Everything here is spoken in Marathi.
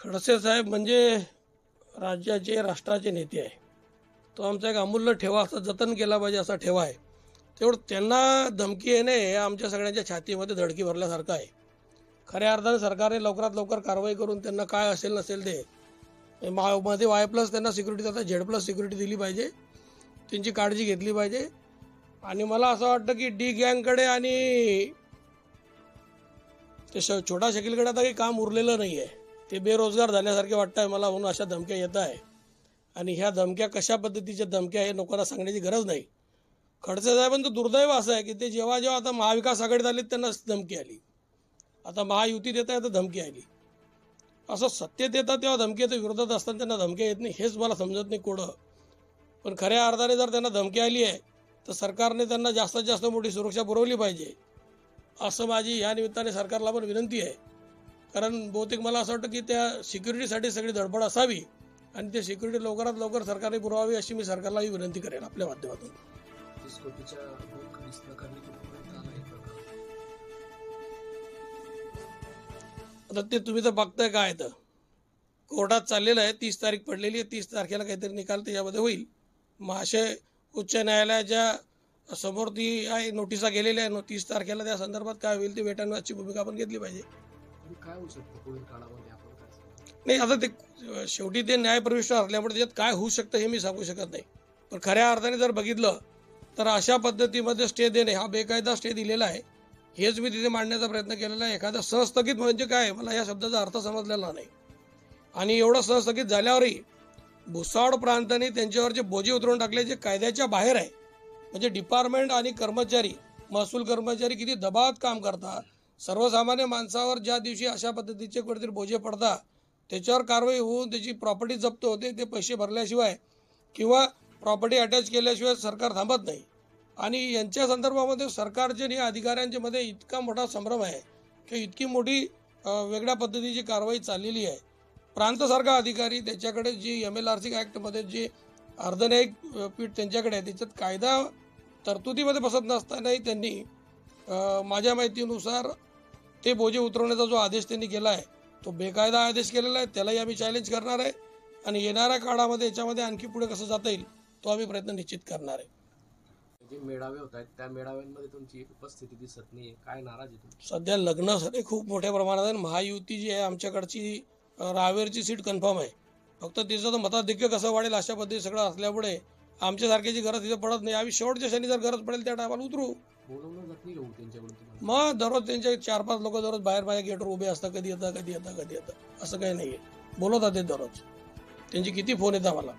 खडसे साहेब म्हणजे राज्याचे राष्ट्राचे नेते आहे. तो आमचा एक अमूल्य ठेवा असा जतन केला पाहिजे असा ठेवा आहे. तेवढं त्यांना धमकी येणे हे आमच्या सगळ्यांच्या छातीमध्ये धडकी भरल्यासारखं आहे. खऱ्या अर्थाने सरकारने लवकरात लवकर कारवाई करून त्यांना काय असेल नसेल ते. मा मध्ये वाय प्लस त्यांना सिक्युरिटी आता झेड प्लस सिक्युरिटी दिली पाहिजे. त्यांची काळजी घेतली पाहिजे. आणि मला असं वाटतं की डी गँगकडे आणि ते श छोटा शकीलकडे आता काही काम उरलेलं नाही आहे ते बेरोजगार झाल्यासारखे वाटतं आहे मला म्हणून अशा धमक्या येत आहे. आणि ह्या धमक्या कशा पद्धतीच्या धमक्या हे लोकांना सांगण्याची गरज नाही. खडसे साहेबांचं दुर्दैव असं आहे की ते जेव्हा जेव्हा आता महाविकास आघाडीत आले त्यांना धमकी आली. आता महायुती देत आहे तर धमकी आली. असं सत्य देतात तेव्हा धमकी येतं विरोधात असताना त्यांना धमक्या येत नाही हेच मला समजत नाही कोडं. पण खऱ्या अर्थाने जर त्यांना धमकी आली आहे तर सरकारने त्यांना जास्तीत जास्त मोठी सुरक्षा पुरवली पाहिजे. असं माझी या निमित्ताने सरकारला पण विनंती आहे. कारण बहुतेक मला असं वाटतं की त्या सिक्युरिटीसाठी सगळी धडपड असावी आणि ते सिक्युरिटी लवकरात लवकर सरकारने पुरवावी अशी मी सरकारलाही विनंती करेन आपल्या माध्यमातून. आता ते तुम्ही तर बघताय काय तर. कोर्टात चाललेलं आहे तीस तारीख पडलेली आहे तीस तारखेला काहीतरी निकाल त्याच्यामध्ये होईल. महाशय उच्च न्यायालयाच्या समोर ती आहे नोटिसा गेलेल्या आहे तीस तारखेला त्या संदर्भात काय होईल ती वेटांची भूमिका आपण घेतली पाहिजे. काय होऊ शकतं पुढील काळामध्ये आपण नाही आता ते शेवटी ते न्यायप्रविष्ट असल्यामुळे त्याच्यात काय होऊ शकतं हे मी सांगू शकत नाही. पण खऱ्या अर्थाने जर बघितलं तर अशा पद्धतीमध्ये स्टे देणे हा बेकायदा स्टे दिलेला आहे. हेच मी तिथे मांडण्याचा प्रयत्न केलेला आहे. एखादा सहस्थगित म्हणजे काय? मला या शब्दाचा अर्थ समजलेला नाही. आणि एवढं सहस्थगित झाल्यावरही भुसावळ प्रांताने त्यांच्यावर जे बोजे उतरवून टाकले जे कायद्याच्या बाहेर आहे म्हणजे डिपार्टमेंट आणि कर्मचारी महसूल कर्मचारी किती दबावात काम करतात सर्वसामान्य माणसावर ज्या दिवशी अशा पद्धतीचे कुठेतरी बोजे पडतात त्याच्यावर कारवाई होऊन त्याची प्रॉपर्टी जप्त होते ते पैसे भरल्याशिवाय किंवा प्रॉपर्टी अटॅच केल्याशिवाय सरकार थांबत नाही. आणि यांच्या संदर्भामध्ये सरकारचे आणि अधिकाऱ्यांच्या मध्ये इतका मोठा संभ्रम आहे की इतकी मोठी वेगळ्या पद्धतीची कारवाई चाललेली आहे. प्रांतसारखा अधिकारी त्याच्याकडे G M L R C ॲक्टमध्ये जी अर्धन्यायिक पीठ त्यांच्याकडे आहे त्याच्यात कायदा तरतुदीमध्ये बसत नसतानाही त्यांनी माझ्या माहितीनुसार ते बोजे उतरवण्याचा जो आदेश त्यांनी केला आहे तो बेकायदा आदेश केलेला आहे त्यालाही आम्ही चॅलेंज करणार आहे आणि येणाऱ्या काळामध्ये याच्यामध्ये आणखी पुढे कसं जाता येईल तो आम्ही प्रयत्न निश्चित करणार आहे. जे मेळावे होत आहेत त्या मेळाव्यांमध्ये तुमची उपस्थिती दिसत नाही काय नाराज आहे तुम्ही? सध्या लग्न सगळे खूप मोठ्या प्रमाणात आहे आणि महायुती जी आहे आमच्याकडची रावेरची सीट कन्फर्म आहे. फक्त तिचं तर मताधिक्य कसं वाढेल अशा पद्धती सगळं असल्यामुळे आमच्यासारख्याची गरज तिथे पडत नाही. आम्ही शेवटच्या क्षणी जर गरज पडेल त्या टायमाला उतरू. बोलवलं त्यांच्याकडून मग दररोज त्यांचे चार पाच लोक दररोज बाहेर बाहेर गेटवर उभे असतात. कधी येतात कधी येतात कधी येतात. असं काही नाही आहे बोलवतात ते दररोज. त्यांची किती फोन येतात मला